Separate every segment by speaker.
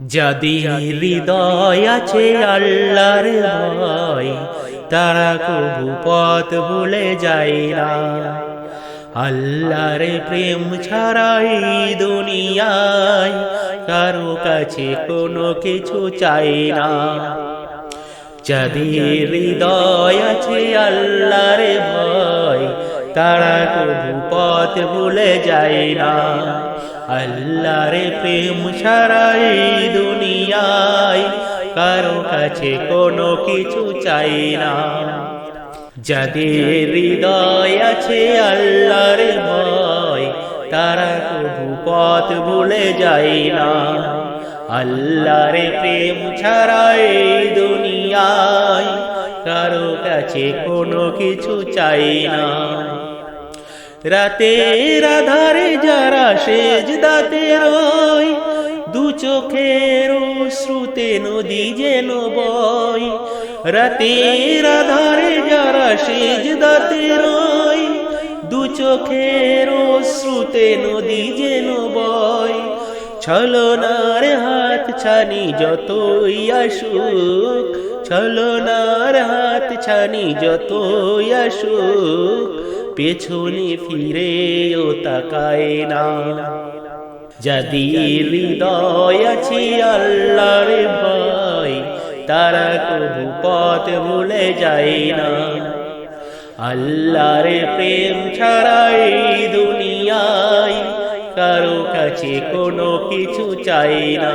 Speaker 1: যাদের হৃদয় আছে আল্লাহর ভয়, তারা কবু পথ ভুলে যায় না। আল্লাহর প্রেম ছাড়াই দুনিয়ায় কারও কাছে কোনো কিছু চাই না। যাদের হৃদয় আছে আল্লাহর ভয় তারা কবু পথ ভুলে যায় না। আল্লাহর প্রেম ছাড়াই দুনিয়ায়, কারও কাছে কোনো কিছু চাই না। যাদের হৃদয় আছে আল্লাহর ভয়, তারা কবু পথ ভুলে যায় না। আল্লাহর প্রেম ছাড়াই দুনিয়ায়, কারও কাছে কোনো কিছু চাই না। রাতের আধারে যারা সেজ দাতে রয়, দু চোখের শ্রুতে নদী যেন বয়। রাতের আধারে যারা সেজ দাতে রয়, দু চোখের শ্রুতে নদী যেন বয়। ছলনার হাত ছানি যতই আসুক, ছলনার হাত ছানি যতই আসুক পেছনে ফিরেও তাকায় না। যাদের হৃদয় আছে আল্লাহর ভয়, তারা কবু পথ ভুলে যায় না। আল্লাহর প্রেম ছাড়াই দুনিয়ায় কারও কাছে কোনো কিছু চাই না।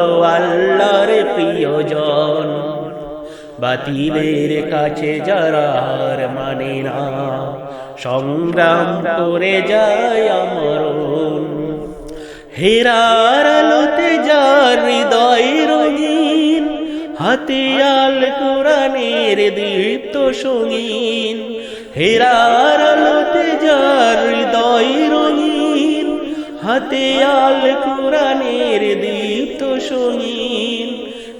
Speaker 1: বাতিলের কাছে যারা মানে না। সংগ্রাম করে যায় আমরণ। হেরার আলোতে যার হৃদয় রঙিন, হাতে আল কোরআনের দীপ্ত সঙ্গীন। হেরার আলোতে যার হৃদয় রঙিন, হাতে আল কোরআনের দীপ্ত সঙ্গীন।